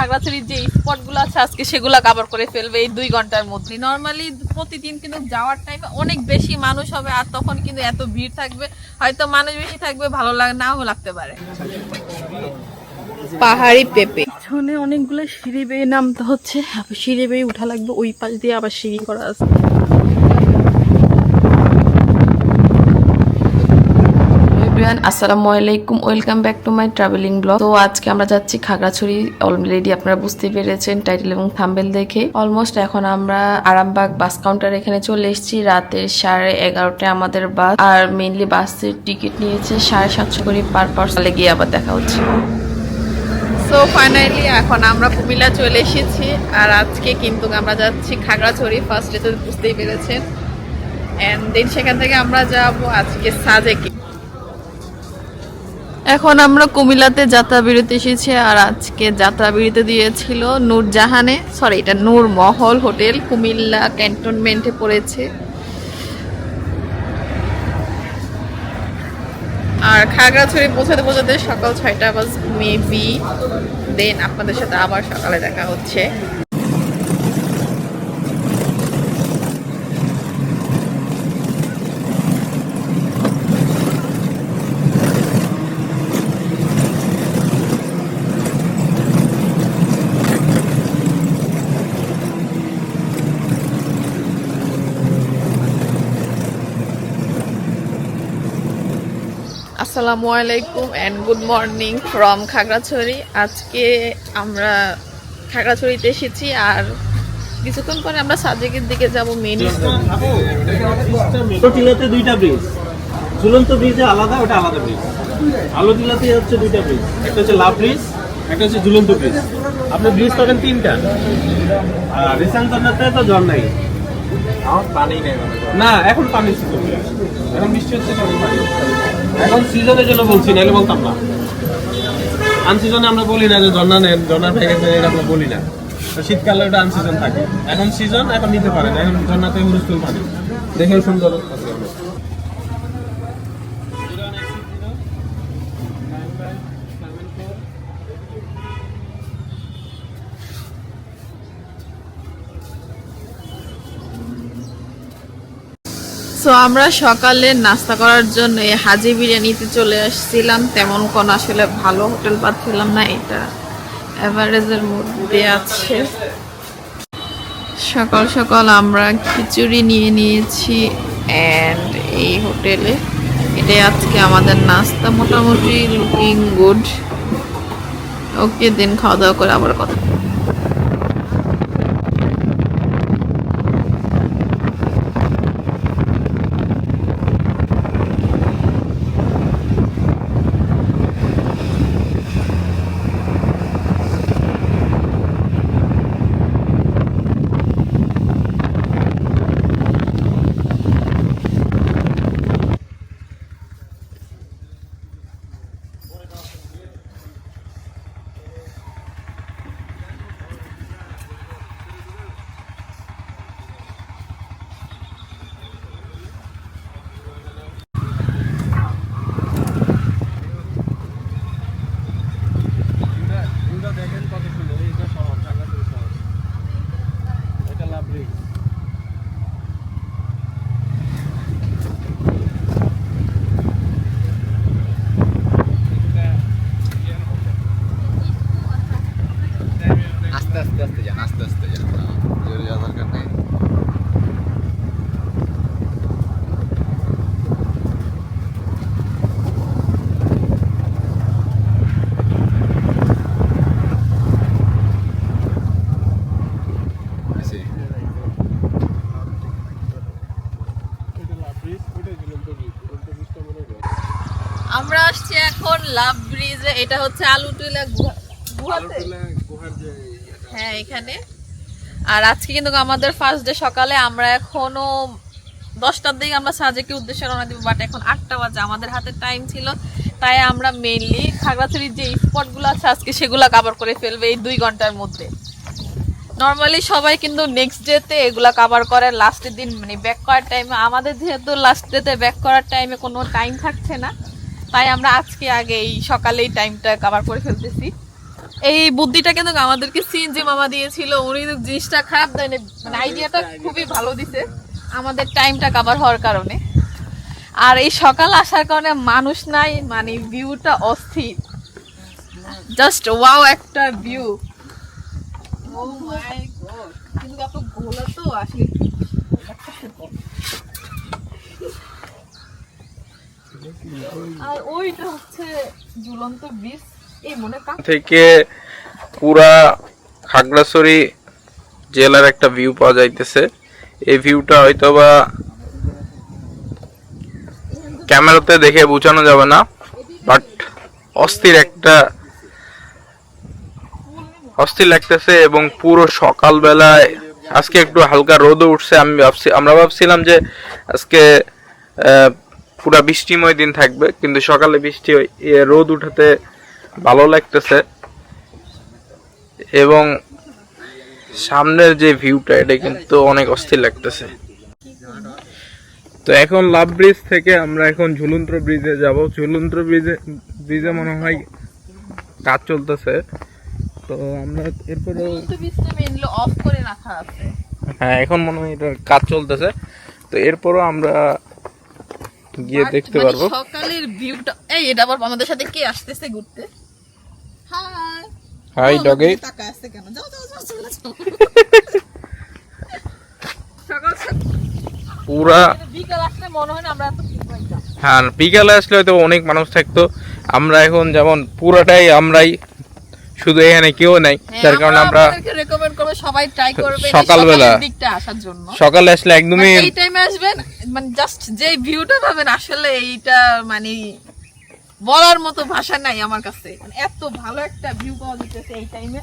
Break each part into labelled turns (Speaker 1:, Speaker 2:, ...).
Speaker 1: খাগড়াছড়ির যে স্পটগুলো আছে আজকে সেগুলো কাভার করে ফেলবে এই দুই ঘণ্টার মধ্যে। নর্মালি প্রতিদিন কিন্তু যাওয়ার টাইমে অনেক বেশি মানুষ হবে আর তখন কিন্তু এত ভিড় থাকবে হয়তো মানুষ বেশি থাকবে ভালো লাগে নাও লাগতে পারে। পাহাড়ি পেঁপে। পিছনে অনেকগুলো সিঁড়ি বেয়ে নামতে হচ্ছে সিঁড়ি বেয়ে উঠা লাগবে ওই পাশ দিয়ে আবার সিঁড়ি করা আছে।
Speaker 2: আসসালামু আলাইকুম, welcome back to my travelling blog. তো আজকে আমরা যাচ্ছি খাগড়াছড়ি অলরেডি আপনারা বুঝতে পেরেছেন টাইটেল এবং থাম্বেল দেখে। অলমোস্ট এখন আমরা আরামবাগ বাস কাউন্টার এখানে চলে এসেছি রাতের সাড়ে এগারোটায় আমাদের বাস আর মেইনলি বাসের টিকিট নিয়েছে সাড়ে সাতশো করে পার পার্সনে গিয়ে আবার দেখা হচ্ছে।
Speaker 1: সো ফাইনালি এখন আমরা কুমিল্লা চলে এসেছি, আর আজকে কিন্তু আমরা যাচ্ছি খাগড়াছড়ি। ফার্স্টে তো বুঝতেই পেরেছেন। অ্যান্ড দেন সেখান থেকে আমরা যাব আজকে সাজেকে। এখন আমরা কুমিল্লাতে যাত্রা বিরতি এসেছি আর আজকে যাত্রা বিরতি দিয়েছিল নূরজাহানে সরি এটা নূর মহল হোটেল, কুমিল্লা ক্যান্টনমেন্টে পড়েছে। আর খাগড়াছড়ি পৌঁছাতে পৌঁছাতে সকাল ছয়টা বাজ মেবি দেন আপনাদের সাথে আবার সকালে দেখা হচ্ছে। আসসালামু আলাইকুম and good morning from Khagrachari. আজকে আমরা খাগড়াছড়িতে এসেছি আর কিছুক্ষণ পরে আমরা সাজেকের দিকে যাব মেন
Speaker 3: টিলাতে দুইটা ব্রিজ ঝুলন্ত ব্রিজে আলাদা ওটা আলাদা ব্রিজ আলো টিলাতে হচ্ছে দুইটা ব্রিজ একটা হচ্ছে লাভ ব্রিজ একটা হচ্ছে ঝুলন্ত ব্রিজ আপনি ব্রিজ পাবেন তিনটা। আর রিসান্তনাতে তো জল নাই। পানি নেই না এখন পানি সিজন এখন বৃষ্টি হচ্ছে তখন পানি। এখন সিজনের জন্য বলছি, নাহলে বলতাম না। আনসিজনে আমরা বলি না যে ঝর্ণা নেন, ঝর্ণা ভেঙে ফেলে এটা আমরা বলি না। শীতকালে ওটা আনসিজন থাকে। এখন সিজন এখন নিতে পারেন এখন ঝর্ণাতে হুরুস্তুল পানি দেখেও সুন্দর।
Speaker 1: সো আমরা সকালে নাস্তা করার জন্য হাজি বিরিয়ানিতে চলে আসছিলাম। তেমন কোন আসলে ভালো হোটেল পাচ্ছিলাম না, এটা অ্যাভারেজের মধ্যে আছে। সকাল সকাল আমরা খিচুড়ি নিয়ে নিয়েছি অ্যান্ড এই হোটেলে। এটাই আজকে আমাদের নাস্তা। মোটামুটি লুকিং গুড ওকে দিন খাওয়া দাওয়া করে আবার কথা
Speaker 3: দেখেন কত সুন্দর এইটা শহর ঢাকাতে শহর এটা লাভ ব্রিজ
Speaker 4: আস্তে আস্তে আস্তে যান আস্তে আস্তে যান জোরে যাওয়ার দরকার নেই আছি।
Speaker 3: এটা লাভ ব্রিজ ওটা ঝুলন্ত ব্রিজ ঝুলন্ত ব্রিজটা মনে হয়
Speaker 1: আমরা আসছি এখন লাভ ব্রিজে এটা হচ্ছে আলুটুলা গুহা গুহাতে? হ্যাঁ এখানে। আর আজকে কিন্তু আমাদের ফার্স্ট ডে সকালে আমরা এখনও দশটার দিকে আমরা সাজেকে উদ্দেশ্যে রওনা দিব বাট এখন আটটা বাজে। আমাদের হাতে টাইম ছিল তাই আমরা মেইনলি খাগড়াছড়ির যে স্পটগুলো আছে আজকে সেগুলো কাভার করে ফেলবে এই দুই ঘণ্টার মধ্যে। নর্মালি সবাই কিন্তু নেক্সট ডেতে এগুলা কাভার করে লাস্টের দিন মানে ব্যাক করার টাইমে আমাদের যেহেতু লাস্ট ডেতে ব্যাক করার টাইমে কোনো টাইম থাকছে না তাই আমরা আজকে আগে এই সকালে এই টাইমটা কাভার করে ফেলতেছি। এই বুদ্ধিটা কিন্তু আমাদেরকে সিএনজি মামা দিয়েছিল, উনি জিনিসটা খারাপ দেয়নি মানে আইডিয়াটা খুবই ভালো দিছে, আমাদের টাইমটা কাভার হওয়ার কারণে। আর এই সকাল আসার কারণে মানুষ নাই মানে ভিউটা অস্থির। জাস্ট ওয়াও একটা ভিউ ও মাই গড কিন্তু এত গোলা তো আসলে
Speaker 5: থেকে পুরা খাগড়াছড়ি জেলার একটা ভিউ পাওয়া যাইতেছে। এই ভিউটা হয়তোবা ক্যামেরাতে দেখে বোঝানো যাবে না বাট অস্থির একটা অস্থির লাগতেছে এবং পুরো সকালবেলায় আজকে একটু হালকা রোদ উঠছে, আমি ভাবছি আমরা ভাবছিলাম যে আজকে পুরা বৃষ্টিময় দিন থাকবে কিন্তু সকালে বৃষ্টি হয়- রোদ উঠাতে ভালো লাগতেছে। এবং সামনের যে ভিউটা এটা কিন্তু অনেক অস্থির লাগতেছে। তো এখন লাভ ব্রিজ থেকে আমরা এখন ঝুলন্ত্র ব্রিজে যাব। ঝুলন্ত্র ব্রিজে ব্রিজে মনে হয় কাজ চলতেছে। তো আমরা এরপরে হ্যাঁ এখন মনে হয় এটা কাজ চলতেছে। তো এরপরও আমরা গিয়ে দেখতে
Speaker 1: মানে
Speaker 5: পারব।
Speaker 1: সকালের ভিউটা এই এটা আবার আমাদের সাথে কে আসতেছে ঘুরতে? হাই
Speaker 5: হাই ডগে
Speaker 1: টাকা আসছে কেন? যাও যাও যাও চলে যাও। সকাল সকাল
Speaker 5: পুরা
Speaker 1: বিকাল আসলে মনে হয় না আমরা এত
Speaker 5: হ্যাঁ বিকালে আসলে হয়তো অনেক মানুষ থাকতো। আমরা এখন যেমন পুরাটাই আমরাই শুধু এখানে কেউ নাই যার কারণে আমরা
Speaker 1: রেকমেন্ড করব সবাই ট্রাই করবে
Speaker 5: সকালবেলা।
Speaker 1: দিকটা আসার জন্য।
Speaker 5: সকালে আসলে একদমই
Speaker 1: এই টাইমে আসবেন মানে জাস্ট যে ভিউটা পাবেন আসলে এইটা মানে বলার মতো ভাষা নাই আমার কাছে। মানে এত ভালো একটা ভিউ পাওয়া যেতেছে এই টাইমে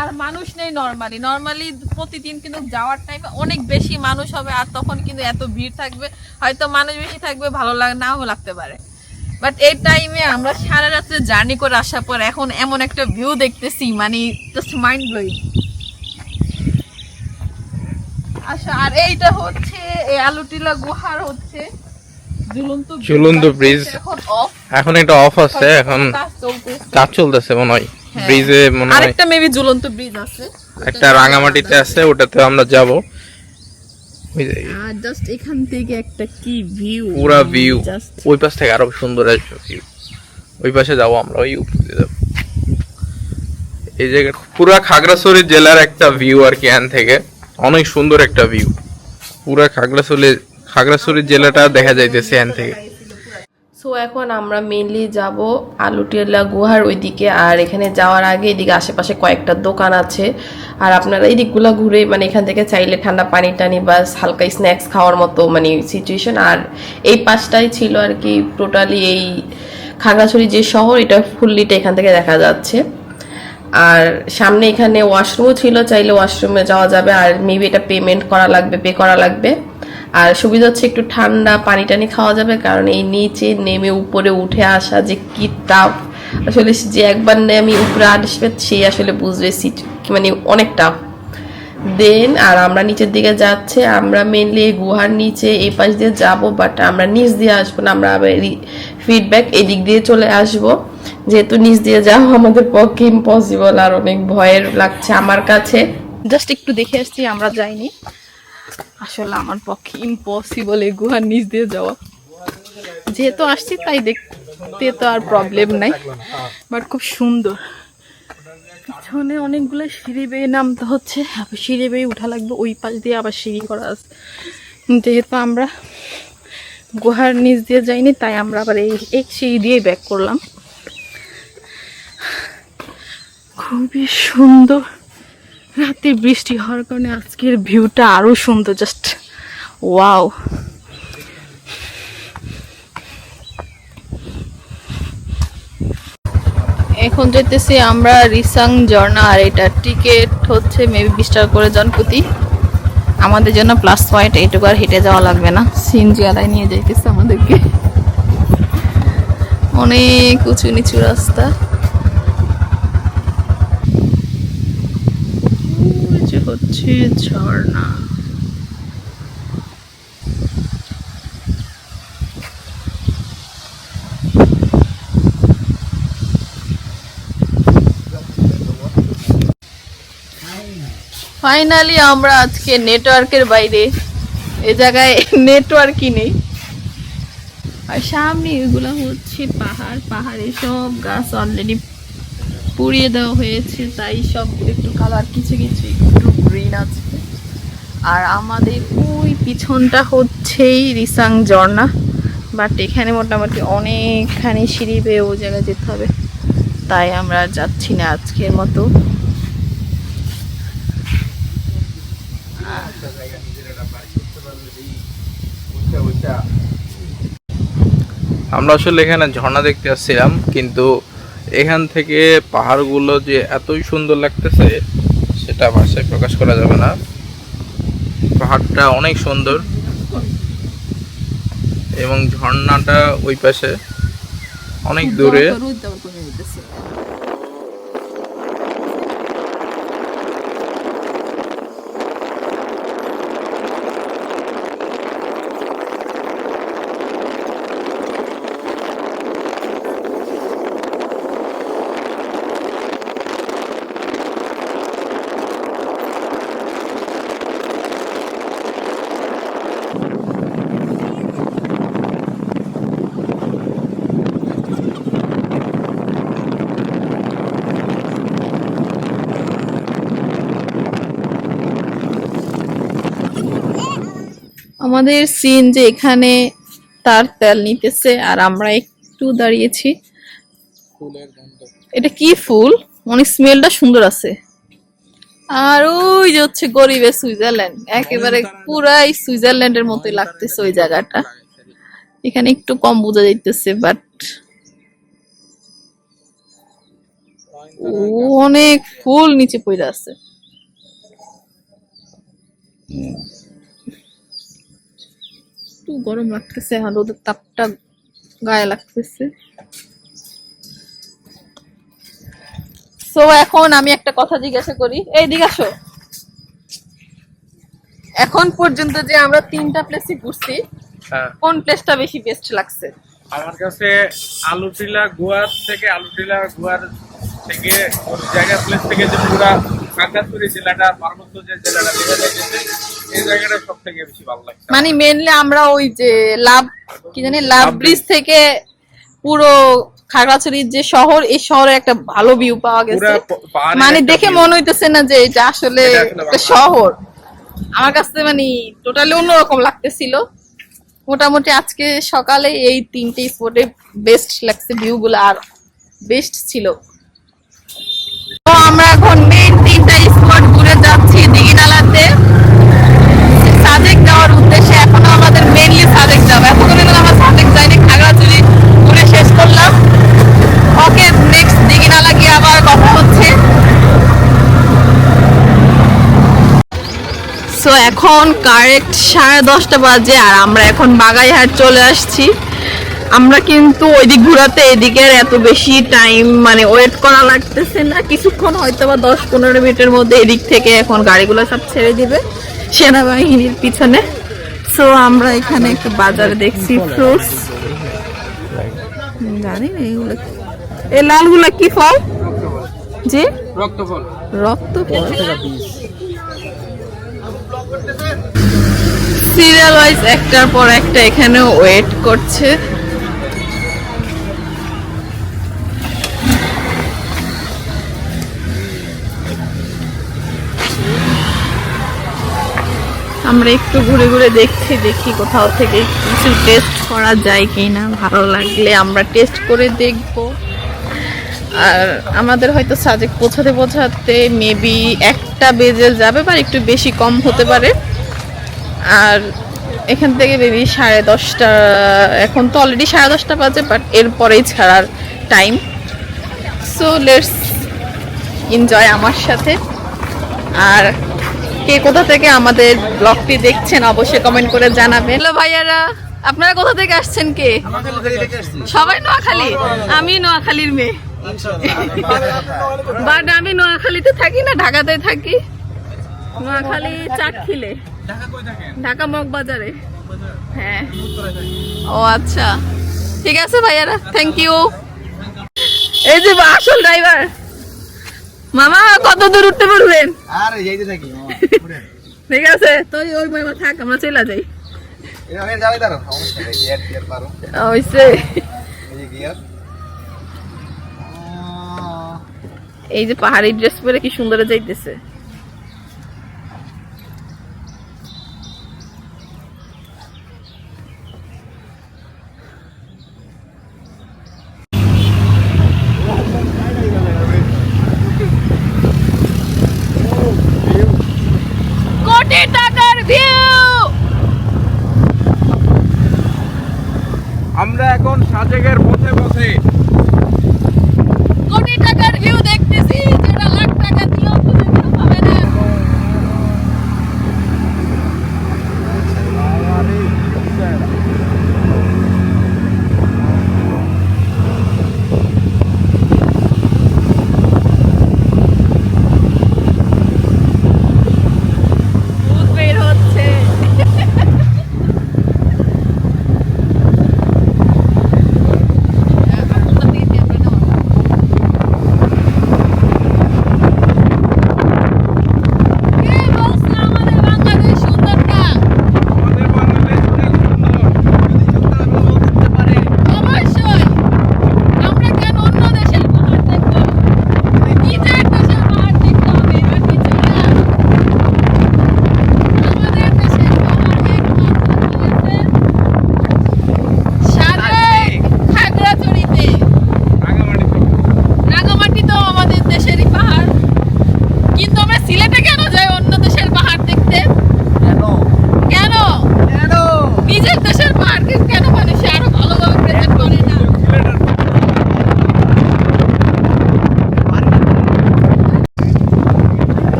Speaker 1: আর মানুষ নেই নর্মালি নর্মালি প্রতিদিন কিন্তু যাওয়ার টাইমে অনেক বেশি মানুষ হবে আর তখন কিন্তু এত ভিড় থাকবে হয়তো মানুষ বেশি থাকবে ভালো লাগ নাও লাগতে পারে। বাট এই টাইমে আমরা সারা রাত্রে জার্নি করে আসার পর এখন এমন একটা ভিউ দেখতেছি মানে জাস্ট মাইন্ড ব্লোয়িং আচ্ছা আর এইটা হচ্ছে এই আলুটিলা গুহার হচ্ছে ঝুলন্ত bridge। এখন
Speaker 5: এটা অফ আছে এখন
Speaker 1: কাজ চলতেছে।
Speaker 5: মনে হয়।
Speaker 1: হ্যাঁ।
Speaker 5: ব্রিজে মনে হয়
Speaker 1: আরেকটা মেবি ঝুলন্ত ব্রিজ আছে।
Speaker 5: একটা রাঙামাটিতে আছে ওটাতে আমরা যাব।
Speaker 1: আর জাস্ট এখান থেকে একটা কি ভিউ
Speaker 5: পুরা ভিউ ওই পাশ থেকে আরও সুন্দর আসবে ভিউ ওই পাশে যাব আমরা ওই উপরে দিয়ে যাব। এই জায়গা পুরা খাগড়াছড়ি জেলার একটা ভিউ আর কি থেকে। অনেক সুন্দর একটা ভিউ পুরা খাগড়াছড়ি খাগড়াছড়ি জেলাটা দেখা যাইতেছে এখান থেকে।
Speaker 2: সো এখন আমরা মেনলি যাব আলুটিয়ালা গুহার ওইদিকে। আর এখানে যাওয়ার আগে এদিকে আশেপাশে কয়েকটা দোকান আছে। আর আপনারা এই দিকগুলো ঘুরে মানে এখান থেকে চাইলে ঠান্ডা পানি টানি বা হালকা স্ন্যাক্স খাওয়ার মতো মানে সিচুয়েশন আর এই পাশটাই ছিল আর কি টোটালি এই খাগড়াছড়ি যে শহর, এটা ফুল্লিটা এখান থেকে দেখা যাচ্ছে। আর সামনে এখানে ওয়াশরুমও ছিল, চাইলে ওয়াশরুমে যাওয়া যাবে। আর মেবি এটা পেমেন্ট করা লাগবে পে করা লাগবে। আর সুবিধা হচ্ছে একটু ঠান্ডা পানি টানি খাওয়া যাবে, কারণ এই নিচে নেমে উপরে উঠে আসা যে কি টাফ আসলে যে একবার নেমে উপরে আসবে সেই আসলে বুঝবে সিট মানে অনেক টাফ দেন আর আমরা নিচের দিকে যাচ্ছে, আমরা মেনলি গুহার নিচে এই পাশ দিয়ে যাব বাট আমরা নিচ দিয়ে আসব না, আমরা আবার ফিডব্যাক এদিক দিয়ে চলে আসব। যেহেতু নিচ দিয়ে যাওয়া আমাদের পক্ষে ইম্পসিবল আর অনেক ভয়ের লাগছে আমার কাছে।
Speaker 1: জাস্ট একটু দেখে আসছি, আমরা যাইনি। আসলে আমার পক্ষে ইম্পসিবল এই গুহার নিচ দিয়ে যাওয়া। যেহেতু আসছি, তাই দেখতে তো আর প্রবলেম নাই। বাট খুব সুন্দর। পিছনে অনেকগুলো সিঁড়ি বেয়ে নামতে হচ্ছে। আবার সিঁড়ি বেয়ে উঠা লাগবে, ওই পাশ দিয়ে আবার সিঁড়ি করা আছে। যেহেতু আমরা গুহার নিচ দিয়ে যাইনি, তাই আমরা আবার এই এক সিঁড়ি দিয়ে ব্যাক করলাম। খুবই সুন্দর। রাতে বৃষ্টি হওয়ার কারণে আজকের ভিউটা আরও সুন্দর জাস্ট ওয়াও এখন যেতেছি আমরা রিসাং ঝর্ণা, আর এটা টিকিট হচ্ছে মেবি বিশ টাকা করে জন প্রতি আমাদের জন্য প্লাস পয়েন্ট এইটুকু আর হেঁটে যাওয়া লাগবে না। সিনজি আদায় নিয়ে যাইতেছে আমাদেরকে। অনেক উঁচু নিচু রাস্তা ওই যে ঝর্ণা ফাইনালি আমরা আজকে নেটওয়ার্কের বাইরে, এ জায়গায় নেটওয়ার্কই নেই। আর সামনে এগুলো হচ্ছে পাহাড়, পাহাড়ে সব গাছ অলরেডি পুড়িয়ে দেওয়া হয়েছে, তাই সব একটু কালার কিছু কিছু একটু গ্রিন আছে। আর আমাদের ওই পিছনটা হচ্ছেই রিসাং ঝর্ণা বাট এখানে মোটামুটি অনেকখানি সিঁড়ি বেয়ে ও জায়গায় যেতে হবে। তাই আমরা যাচ্ছি না আজকের মতো।
Speaker 5: আমরা আসলে এখানে ঝর্ণা দেখতে আসছিলাম, কিন্তু এখান থেকে পাহাড়গুলো যে এতই সুন্দর লাগতেছে সেটা ভাষায় প্রকাশ করা যাবে না। পাহাড়টা অনেক সুন্দর। এবং ঝর্ণাটা ওই পাশে অনেক দূরে।
Speaker 1: আমাদের সিন যে এখানে তার তেল নিতেছে আর আমরা একটু দাঁড়িয়েছি। এটা কি ফুল? অনেক স্মেলটা সুন্দর আছে। আর ওই যে হচ্ছে গরিবের সুইজারল্যান্ড। একেবারে পুরাই সুইজারল্যান্ডের মতোই লাগতেছে ওই জায়গাটা। এখানে একটু কম বোঝা যাইতেছে বাট অনেক ফুল নিচে পড়ে আছে। একটু গরম লাগতেছে রোদের তাপটা গায়ে লাগতেছে। সো এখন আমি একটা কথা জিজ্ঞাসা করি। এই দিকে আসো। এখন পর্যন্ত যে আমরা তিনটা প্লেসে ঘুরছি
Speaker 3: হ্যাঁ।
Speaker 1: কোন প্লেসটা বেশি বেস্ট লাগছে?
Speaker 3: আমার কাছে আলুটিলা গোয়ার থেকে আলুটিলা গোয়ার থেকে ওই জায়গা প্লেস থেকে যে পুরা খাগড়াছড়ি জেলাটা পার্বত্য যে জেলাটা দেখা যাইতেছে এই জায়গাটা সব থেকে বেশি ভালো লাগছে।
Speaker 1: মানে মেনলি আমরা ওই যে লাভ কি জানি লাভ ব্রিজ থেকে পুরো খাগড়াছড়ির যে শহর এই শহরে একটা ভালো ভিউ পাওয়া গেছে। মানে দেখে মনে হইতেছে না যে এটা আসলে একটা শহর। আমার কাছে মানে টোটালি অন্যরকম লাগতেছিল। মোটামুটি আজকে সকালে এই তিনটে স্পটে বেস্ট লাগছে ভিউ গুলো আর বেস্ট ছিল। এখন মেইন তিনটা স্পট ঘুরে যাচ্ছি দিঘিনালাতে সাজেক যাওয়ার উদ্দেশ্যে এখনও আমাদের মেইনলি সাজেক যাব। আমরা সাজেক যাইনি ঘুরে শেষ করলাম। ওকে নেক্সট দিঘিনালা গিয়ে আবার কথা হচ্ছে। সো এখন কারেক্ট সাড়ে দশটা বাজে আর আমরা এখন বাগাইহাট চলে আসছি। আমরা কিন্তু ওইদিক ঘোরাতে এদিকের এত বেশি টাইম মানে ওয়েট করা লাগতেছে না। কিছুক্ষণ হয়তো বা দশ পনেরো মিনিটের মধ্যে এদিক থেকে এখন গাড়িগুলো সব ছেড়ে দিবে সেনাবাহিনীর পিছনে। সো আমরা এখানে একটু বাজারে দেখছি ফ্রুটস জানি না এগুলো এই লালগুলা কি ফল? জি?
Speaker 3: রক্তফল।
Speaker 1: রক্ত সিরিয়াল ওয়াইজ একটার পর একটা এখানে ওয়েট করছে। আমরা একটু ঘুরে ঘুরে দেখছি, দেখি কোথাও থেকে কিছু টেস্ট করা যায় কি না ভালো লাগলে আমরা টেস্ট করে দেখব। আর আমাদের হয়তো সাজেক পৌঁছাতে পৌঁছাতে মেবি একটা বেজে যাবে বা একটু বেশি কম হতে পারে। আর এখান থেকে বেবি সাড়ে দশটা, এখন তো অলরেডি সাড়ে দশটা বাজে বাট এরপরেই ছাড়ার টাইম সো লেটস এনজয় আমার সাথে। আর কে কোথা থেকে আমাদের ব্লগটি দেখছেন অবশ্যই কমেন্ট করে জানাবেন। হ্যালো ভাইয়ারা আপনারা কোথা থেকে আসছেন কে? সবাই নোয়াখালী? আমি নোয়াখালীর মেয়ে। বাট আমি নোয়াখালীতে থাকি না ঢাকাতে থাকি। নোয়াখালী চাটখিলে ঢাকা মগবাজারে। হ্যাঁ। ও আচ্ছা। ঠিক আছে ভাইয়ারা থ্যাংক ইউ এই যে আসল ড্রাইভার মামা কত দূর উঠতে পারবেন
Speaker 4: আরে যাইতে থাকি
Speaker 1: ঠিক আছে? তুই ওই মামা থাক আমরা চলে যাই।
Speaker 4: এই যে
Speaker 1: পাহাড়ি ড্রেস পরে কি সুন্দর যাইতেছে।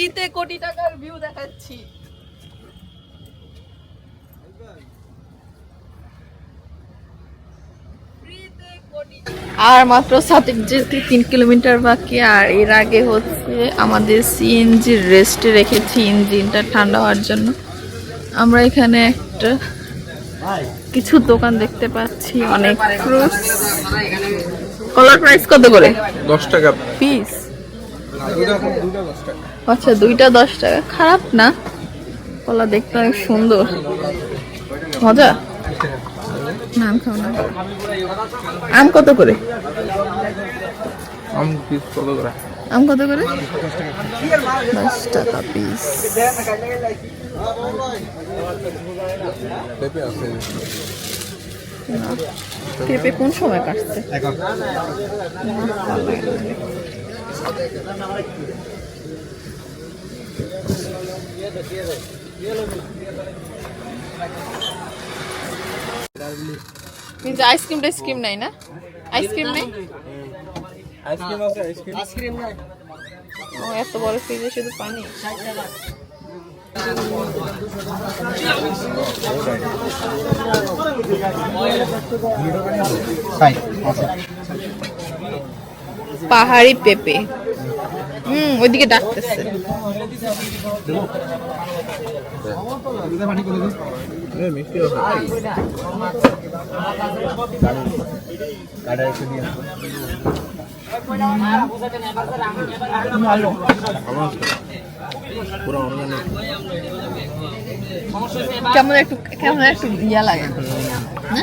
Speaker 1: ফ্রিতে কোটি টাকার ভিউ দেখাচ্ছি। আর মাত্র সাতেক যেতে তিন কিলোমিটার বাকি আর এর আগে হচ্ছে আমাদের সিএনজি রেস্টে রেখেছি ইঞ্জিনটা ঠান্ডা হওয়ার জন্য। আমরা এখানে একটা কিছু দোকান দেখতে পাচ্ছি অনেক ফ্রুটস কলার প্রাইস কত করে?
Speaker 5: দশ টাকা।
Speaker 1: পিস আচ্ছা দুইটা দশ টাকা। খারাপ না? কলা দেখতে অনেক সুন্দর। মজা? আম খাও না। আম কত করে?
Speaker 5: আম পিস কত করে?
Speaker 1: আম কত করে? দশ টাকা পিস পেঁপে কোন সময় কাটছে?
Speaker 4: এখন
Speaker 1: কিন্তু আইসক্রিম টাইসক্রিম নাই না? আইসক্রিম নেই?
Speaker 3: আইসক্রিম আছে আইসক্রিম
Speaker 1: ও এত বড় ফ্রিজে শুধু পানি? পাহাড়ি পেঁপে। হুম ওইদিকে ডাকতেছে কেমন একটু কেমন একটু ইয়া লাগে না?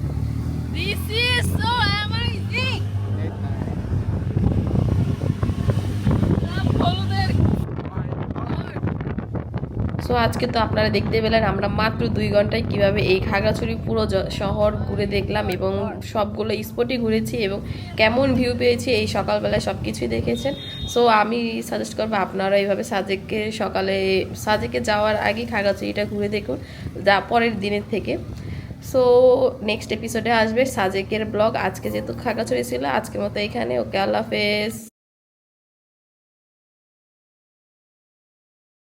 Speaker 2: সো আজকে তো আপনারা দেখতে পেলেন আমরা মাত্র দুই ঘন্টায় কীভাবে এই খাগড়াছড়ি পুরো শহর ঘুরে দেখলাম এবং সবগুলো স্পটই ঘুরেছি এবং কেমন ভিউ পেয়েছি এই সকালবেলায় সব কিছুই দেখেছেন। সো আমি সাজেস্ট করব আপনারা এইভাবে সাজেককে সকালে, সাজেকে যাওয়ার আগে খাগড়াছড়িটা ঘুরে দেখুন, যা পরের দিনের থেকে। সো নেক্সট এপিসোডে আসবে সাজেকের ব্লগ। আজকে যেহেতু খাগড়াছড়ি ছিল, আজকের মতো এখানে। ওকে আল্লাহ হাফেজ।